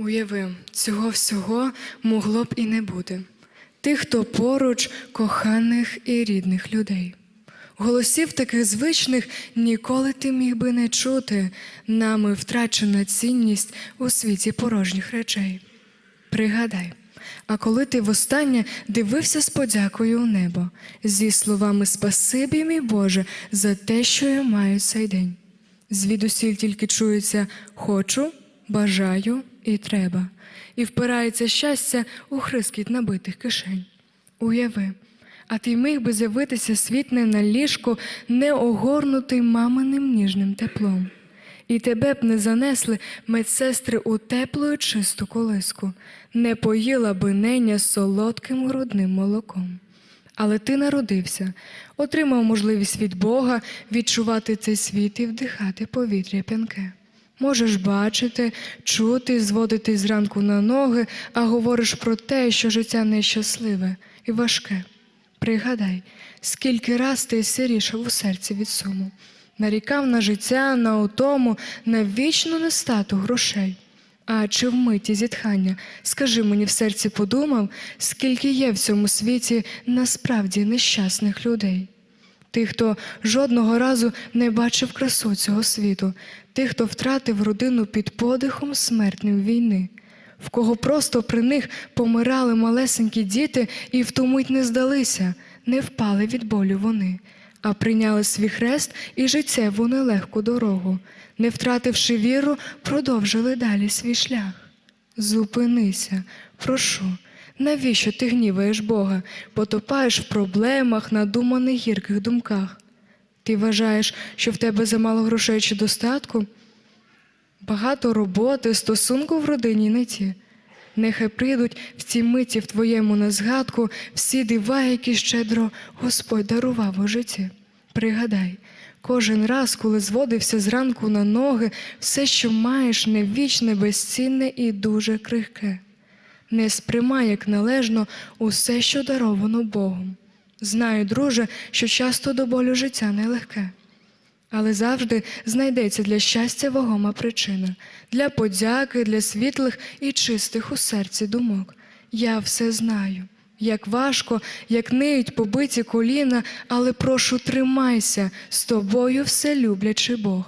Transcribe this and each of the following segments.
Уяви, цього всього могло б і не бути. Тих, хто поруч коханих і рідних людей. Голосів таких звичних ніколи ти міг би не чути, нами втрачена цінність у світі порожніх речей. Пригадай, а коли ти востаннє дивився з подякою у небо, зі словами Спасибі, мій Боже, за те, що я маю цей день. Звідусіль тільки чується хочу, бажаю і треба, і впирається щастя у хрискіт набитих кишень. Уяви, а ти міг би з'явитися світ не на ліжку, не огорнутий маминим ніжним теплом. І тебе б не занесли медсестри у теплу і чисту колиску, не поїла би неня солодким грудним молоком. Але ти народився, отримав можливість від Бога відчувати цей світ і вдихати повітря п'янке. Можеш бачити, чути, зводити зранку на ноги, а говориш про те, що життя нещасливе і важке. Пригадай, скільки раз ти сирішав у серці від суму, нарікав на життя, на утому, на вічну нестату грошей. А чи в миті зітхання, скажи мені в серці подумав, скільки є в цьому світі насправді нещасних людей? Тих, хто жодного разу не бачив красу цього світу, тих, хто втратив родину під подихом смертним війни, в кого просто при них помирали малесенькі діти і в ту мить не здалися, не впали від болю вони, а прийняли свій хрест і життєву нелегку дорогу, не втративши віру, продовжили далі свій шлях. Зупинися, прошу. Навіщо ти гніваєш Бога, потопаєш в проблемах, надуманих гірких думках? Ти вважаєш, що в тебе замало грошей чи достатку? Багато роботи, стосунку в родині не ті. Нехай прийдуть в ці миті в твоєму незгадку всі дива, які щедро Господь дарував у житті. Пригадай, кожен раз, коли зводився зранку на ноги, все, що маєш, не вічне, безцінне і дуже крихке. Не сприймай як належно усе, що даровано Богом. Знаю, друже, що часто до болю життя нелегке. Але завжди знайдеться для щастя вагома причина, для подяки, для світлих і чистих у серці думок. Я все знаю, як важко, як ниють побиті коліна, але прошу, тримайся, з тобою все люблячий Бог.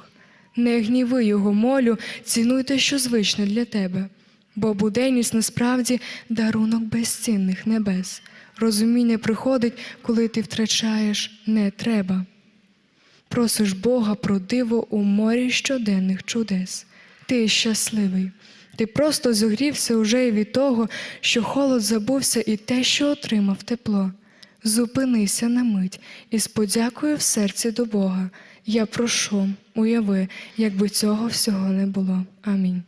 Не гніви його молю, цінуй те, що звичне для тебе, бо буденність насправді дарунок безцінних небес. Розуміння приходить, коли ти втрачаєш не треба. Просиш Бога про диво у морі щоденних чудес. Ти щасливий. Ти просто зогрівся уже і від того, що холод забувся і те, що отримав тепло. Зупинися на мить і з подякою в серці до Бога. Я прошу, уяви, якби цього всього не було. Амінь.